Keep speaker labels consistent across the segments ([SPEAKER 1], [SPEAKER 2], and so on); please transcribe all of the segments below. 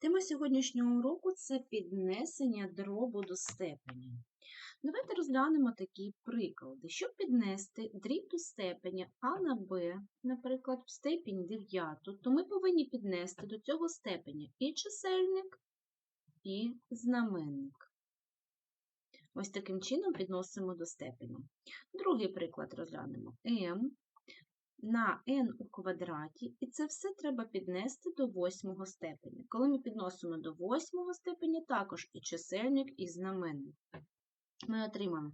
[SPEAKER 1] Тема сьогоднішнього уроку це піднесення дробу до степені. Давайте розглянемо такі приклади. Щоб піднести дріб до степеня А на Б, наприклад, в степінь 9, то ми повинні піднести до цього степеня і чисельник, і знаменник. Ось таким чином підносимо до степеня. Другий приклад розглянемо М на n у квадраті, і це все треба піднести до восьмого степеня. Коли ми підносимо до восьмого степеня, також і чисельник, і знаменник. Ми отримаємо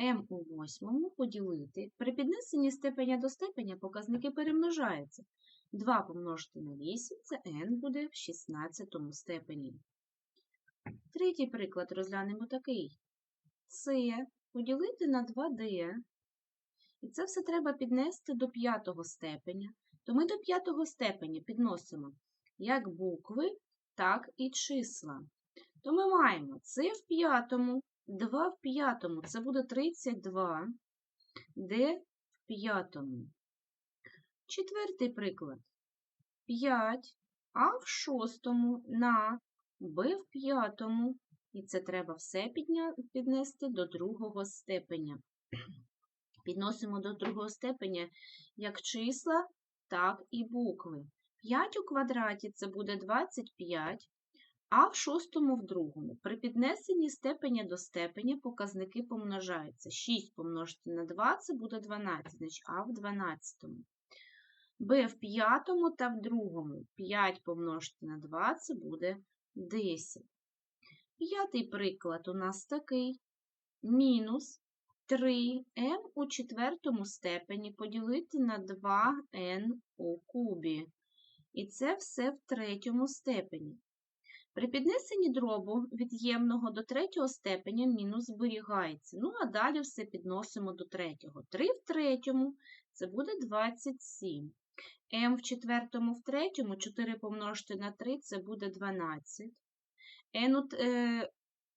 [SPEAKER 1] m у восьмому поділити. При піднесенні степеня до степеня показники перемножаються. 2 помножити на 8 це n буде в 16 степені. Третій приклад розглянемо такий. С поділити на 2D і це все треба піднести до п'ятого степеня. То ми до п'ятого степеня підносимо як букви, так і числа. То ми маємо С в п'ятому, 2 в п'ятому, це буде 32, Д в п'ятому. Четвертий приклад. 5, А в шостому на Б в п'ятому. І це треба все піднести до другого степеня. Підносимо до другого степеня як числа, так і букви. 5 у квадраті це буде 25, а в шостому в другому. При піднесенні степеня до степеня показники помножаються. 6 помножити на 2 це буде 12, значить А в 12. Б в п'ятому та в другому. 5 помножити на 2 це буде 10. П'ятий приклад у нас такий. Мінус 3m у четвертому степені поділити на 2n у кубі. І це все в третьому степені. При піднесенні дробу від'ємного до третього степеня мінус зберігається. Ну, а далі все підносимо до третього. 3 в третьому це буде 27. m в четвертому в третьому 4 помножити на 3 це буде 12. n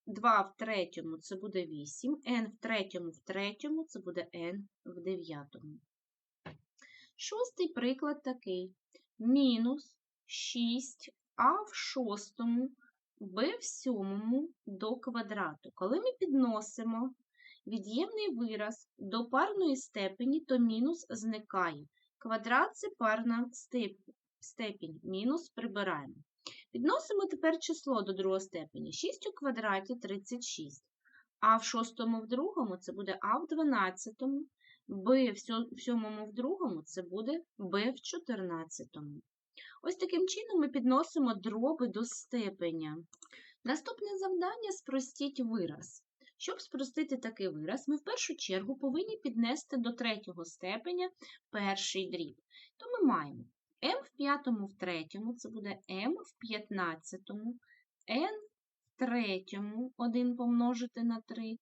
[SPEAKER 1] 2 в третьому це буде 8, n в третьому в третьому це буде n в дев'ятому. Шостий приклад такий. Мінус 6а в шостому, b в сьомому до квадрату. Коли ми підносимо від'ємний вираз до парної степені, то мінус зникає. Квадрат це парна степінь, мінус прибираємо. Підносимо тепер число до другого степені. 6 у квадраті 36. А в шостому в другому це буде А в 12, Б в сьомому в другому це буде Б в 14. Ось таким чином ми підносимо дроби до степеня. Наступне завдання спростіть вираз. Щоб спростити такий вираз, ми в першу чергу повинні піднести до третього степеня перший дріб. То ми маємо m в п'ятому в третьому, це буде m в п'ятнадцятому, n в третьому, 1 помножити на 3,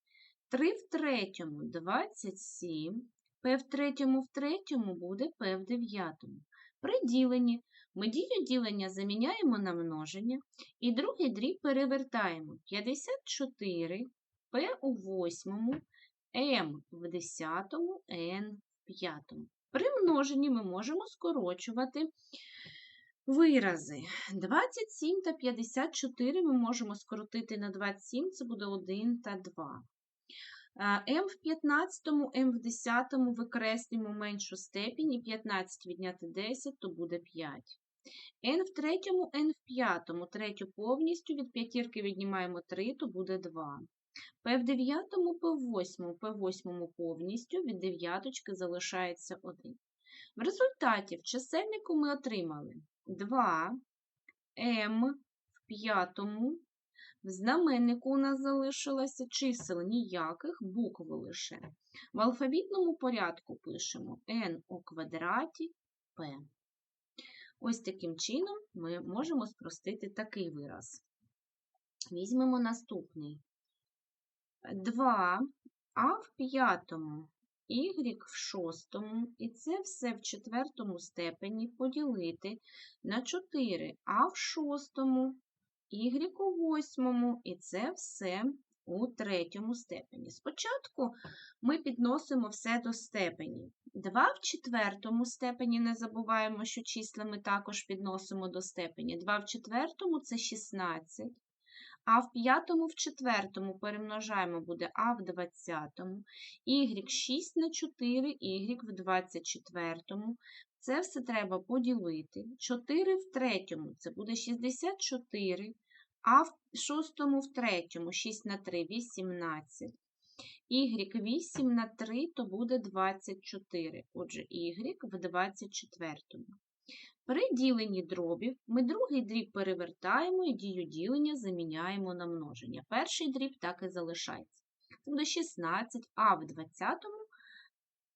[SPEAKER 1] 3 в третьому 27, p в третьому в третьому буде p в дев'ятому. При діленні ми дію ділення заміняємо на множення і другий дріб перевертаємо 54 p у восьмому, m в десятому, n в п'ятому. При множенні ми можемо скорочувати вирази. 27 та 54 ми можемо скоротити на 27, це буде 1 та 2. М в 15, М в 10 викреслюємо меншу степінь і 15 відняти 10, то буде 5. N в третьому, N в п'ятому, третю повністю від п'ятірки віднімаємо 3, то буде 2. П в дев'ятому, П в восьмому, П в восьмому повністю від дев'яточки залишається 1. В результаті в чисельнику ми отримали 2 М в п'ятому. В знаменнику у нас залишилося чисел ніяких, букв лише. В алфавітному порядку пишемо n у квадраті П. Ось таким чином ми можемо спростити такий вираз. Візьмемо наступний 2, а в п'ятому, y в шостому, і це все в четвертому степені поділити на 4, а в шостому, y у восьмому, і це все у третьому степені. Спочатку ми підносимо все до степені. 2 в четвертому степені, не забуваємо, що числа ми також підносимо до степені. 2 в четвертому це 16. А в п'ятому в четвертому перемножаємо буде А в двадцятому, y 6 на 4, y в 24. Це все треба поділити. 4 в третьому це буде 64, а в шостому в третьому 6 на 3 18. Y 8 на 3 то буде 24. Отже, y в 24. При діленні дробів ми другий дріб перевертаємо і дію ділення заміняємо на множення. Перший дріб так і залишається. Тобто 16, а в 20,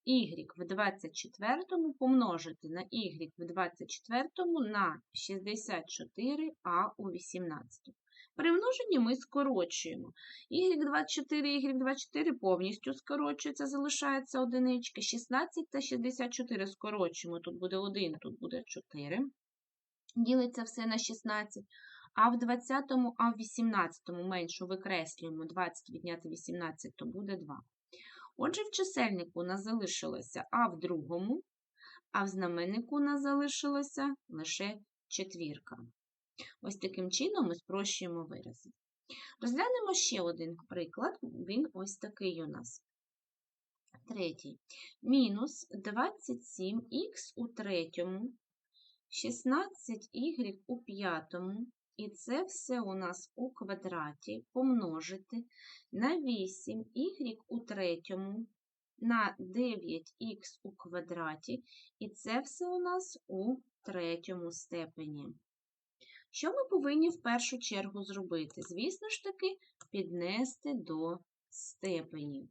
[SPEAKER 1] y в 24 помножити на y в 24 на 64, а у 18. При множенні ми скорочуємо. y24 y24 повністю скорочується, залишається одиничка. 16 та 64 скорочуємо. Тут буде 1, тут буде 4. Ділиться все на 16. А в 20-му, а в 18 меншу викреслюємо 20 відняти 18, то буде 2. Отже, в чисельнику у нас залишилося А в другому, а в знаменнику у нас залишилося лише четвірка. Ось таким чином ми спрощуємо вирази. Розглянемо ще один приклад, він ось такий у нас. Третій. Мінус 27х у третьому, 16y у п'ятому, і це все у нас у квадраті помножити на 8y у третьому, на 9х у квадраті, і це все у нас у третьому степені. Що ми повинні в першу чергу зробити? Звісно ж таки, піднести до степені.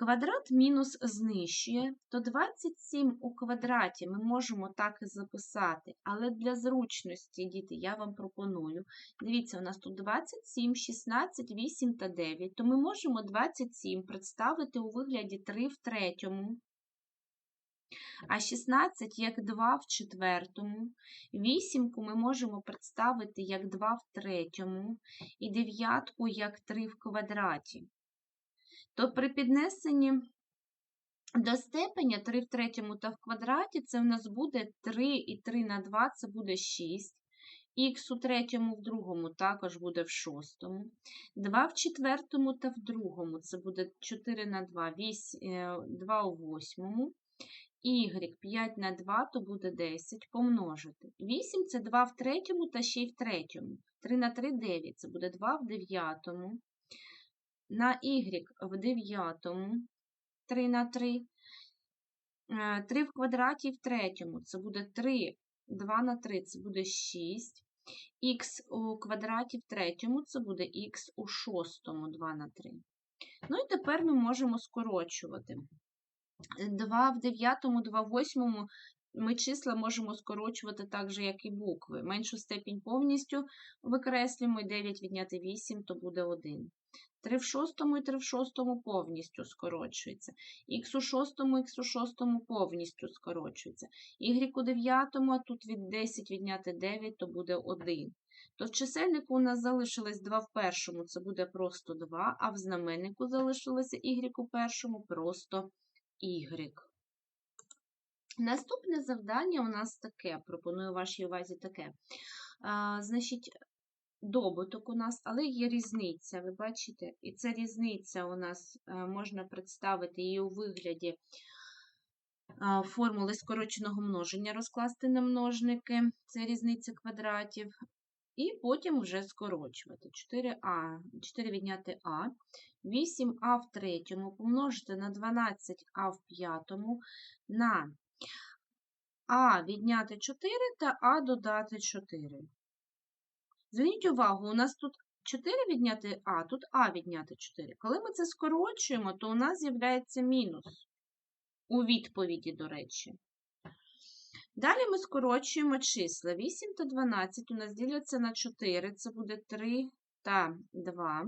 [SPEAKER 1] Квадрат мінус знищує, то 27 у квадраті ми можемо так і записати, але для зручності, діти, я вам пропоную. Дивіться, у нас тут 27, 16, 8 та 9, то ми можемо 27 представити у вигляді 3 в третьому. А 16 як 2 в четвертому, вісімку ми можемо представити як 2 в третьому, і дев'ятку як 3 в квадраті. То при піднесенні до степеня 3 в третьому та в квадраті це в нас буде 3 і 3 на 2 це буде 6. Х у третьому в другому також буде в шостому. 2 в четвертому та в другому це буде 4 на 2, 8, 2 у восьмому y 5 на 2, то буде 10 помножити. 8 це 2 в третьому та ще й в третьому. 3 на 3 9, це буде 2 в дев'ятому. На y в дев'ятому 3 на 3. 3 е, в квадраті в третьому, це буде 3, 2 на 3, це буде 6. Х у квадраті в третьому, це буде х у шостому 2 на 3. Ну і тепер ми можемо скорочувати. 2 в 9, 2 в 8 ми числа можемо скорочувати так же, як і букви. Меншу степінь повністю викреслюємо, 9 відняти 8, то буде 1. 3 в 6 і 3 в 6 повністю скорочується. Х у 6, х у 6 повністю скорочується. Y у 9, а тут від 10 відняти 9, то буде 1. То в чисельнику у нас залишилось 2 в першому, це буде просто 2, а в знаменнику залишилося y у першому просто Y. Наступне завдання у нас таке, пропоную вашій увазі таке. А, Значить, добуток у нас, але є різниця, ви бачите? І ця різниця у нас е, можна представити її у вигляді формули скороченого множення, розкласти на множники, це різниця квадратів. І потім вже скорочувати. 4а, 4 відняти А, 8а в третьому помножити на 12а в п'ятому на А відняти 4 та А додати 4. Зверніть увагу, у нас тут 4 відняти А, тут А відняти 4. Коли ми це скорочуємо, то у нас з'являється мінус. У відповіді, до речі. Далі ми скорочуємо числа. 8 та 12 у нас діляться на 4, це буде 3 та 2.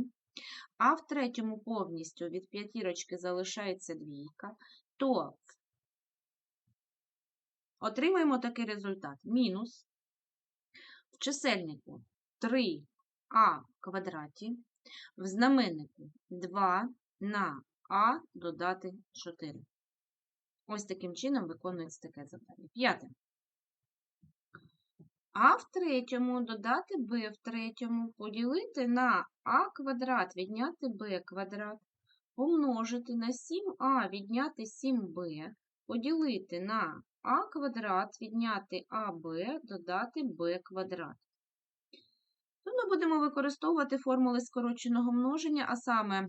[SPEAKER 1] А в третьому повністю від п'ятірочки залишається двійка, то отримаємо такий результат. Мінус в чисельнику 3а в квадраті, В знаменнику 2 на а додати 4. Ось таким чином виконується таке завдання. П'яте. А в третьому додати b в третьому, поділити на а квадрат, відняти b квадрат, помножити на 7а, відняти 7b, поділити на а квадрат, відняти аб, додати b квадрат. Ми будемо використовувати формули скороченого множення, а саме е,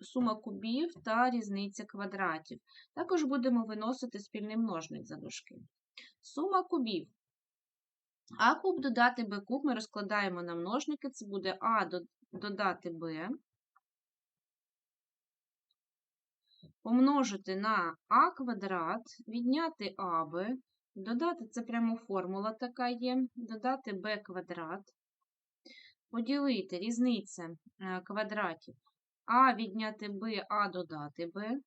[SPEAKER 1] сума кубів та різниця квадратів. Також будемо виносити спільний множник за дужки. Сума кубів. А куб додати Б куб ми розкладаємо на множники. Це буде А додати Б. Помножити на А квадрат, відняти АБ, додати, це прямо формула така є, додати Б квадрат, поділити різниця е, квадратів А відняти Б, А додати Б,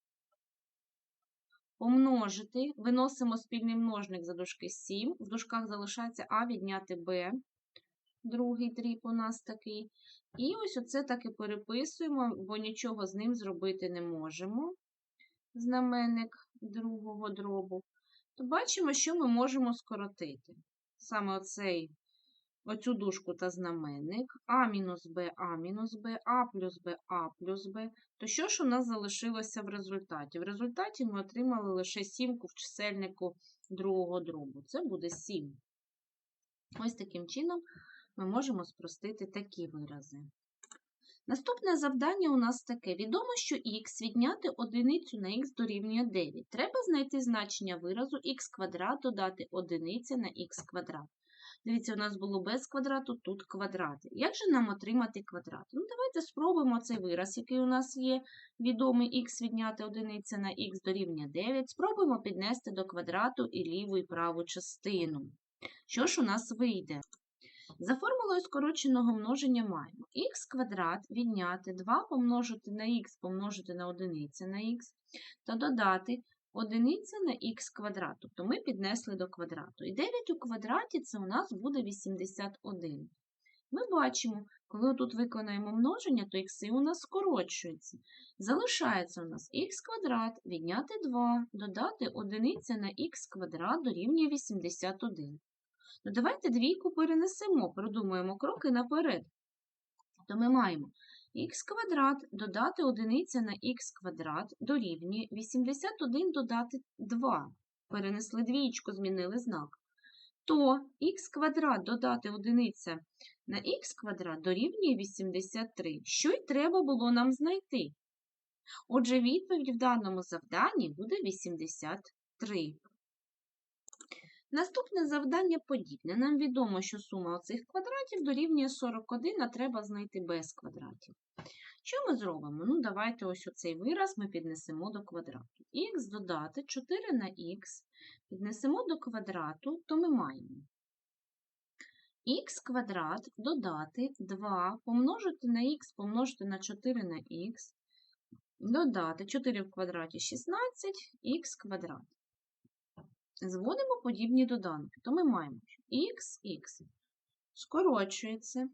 [SPEAKER 1] помножити, виносимо спільний множник за дужки 7, в дужках залишається А відняти Б, другий дріб у нас такий. І ось оце так і переписуємо, бо нічого з ним зробити не можемо. Знаменник другого дробу, то бачимо, що ми можемо скоротити. Саме оцей, оцю дужку та знаменник А мінус Б, А мінус Б, А плюс Б, А плюс Б. То що ж у нас залишилося в результаті? В результаті ми отримали лише сімку в чисельнику другого дробу. Це буде 7. Ось таким чином ми можемо спростити такі вирази. Наступне завдання у нас таке. Відомо, що х відняти одиницю на х дорівнює 9. Треба знайти значення виразу х квадрат додати одиниця на х квадрат. Дивіться, у нас було без квадрату, тут квадрати. Як же нам отримати квадрат? Ну, Давайте спробуємо цей вираз, який у нас є, відомий х відняти одиниця на х дорівнює 9. Спробуємо піднести до квадрату і ліву і праву частину. Що ж у нас вийде? За формулою скороченого множення маємо х квадрат відняти 2 помножити на х помножити на 1 на х та додати 1 на х квадрат. Тобто ми піднесли до квадрату. І 9 у квадраті це у нас буде 81. Ми бачимо, коли тут виконаємо множення, то х у нас скорочується. Залишається у нас х квадрат відняти 2, додати 1 на х квадрат дорівнює 81. Ну, давайте двійку перенесемо, продумаємо кроки наперед. То ми маємо х квадрат додати одиниця на х квадрат дорівнює 81 додати 2. Перенесли двічку, змінили знак. То х квадрат додати одиниця на х квадрат дорівнює 83. Що й треба було нам знайти? Отже, відповідь в даному завданні буде 83. Наступне завдання подібне. Нам відомо, що сума оцих квадратів дорівнює 41, а треба знайти без квадратів. Що ми зробимо? Ну, давайте ось оцей вираз ми піднесемо до квадрату. Х додати 4 на х, піднесемо до квадрату, то ми маємо х квадрат додати 2, помножити на х, помножити на 4 на х, додати 4 в квадраті 16, х квадрат зводимо подібні доданки, то ми маємо, що х, скорочується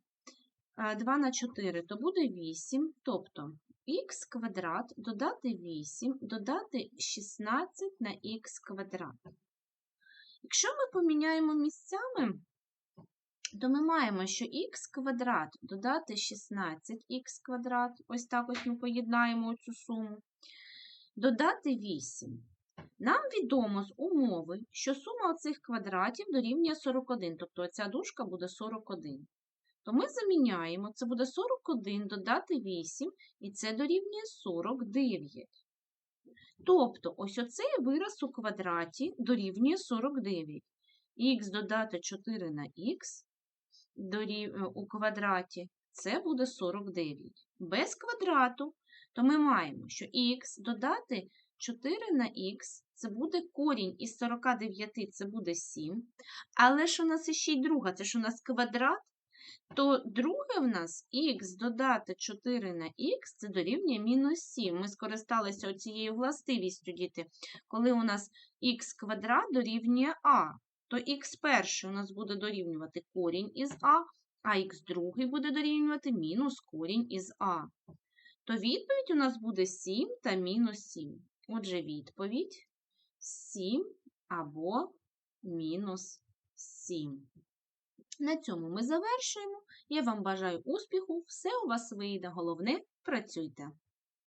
[SPEAKER 1] 2 на 4, то буде 8, тобто х квадрат додати 8, додати 16 на х квадрат. Якщо ми поміняємо місцями, то ми маємо, що х квадрат додати 16х квадрат, ось так ось ми поєднаємо цю суму, додати 8. Нам відомо з умови, що сума оцих квадратів дорівнює 41, тобто ця дужка буде 41. То ми заміняємо, це буде 41 додати 8, і це дорівнює 49. Тобто, ось оцей вираз у квадраті дорівнює 49. Х додати 4 на х у квадраті це буде 49. Без квадрату, то ми маємо, що х додати 4 на х це буде корінь із 49, це буде 7. Але ж у нас ще й друга, це ж у нас квадрат, то друге в нас х додати 4 на х це дорівнює мінус 7. Ми скористалися цією властивістю, діти, коли у нас х квадрат дорівнює а, то х перший у нас буде дорівнювати корінь із а, а х другий буде дорівнювати мінус корінь із а. То відповідь у нас буде 7 та мінус 7. Отже, відповідь 7 або мінус 7. На цьому ми завершуємо. Я вам бажаю успіху, все у вас вийде. Головне, працюйте!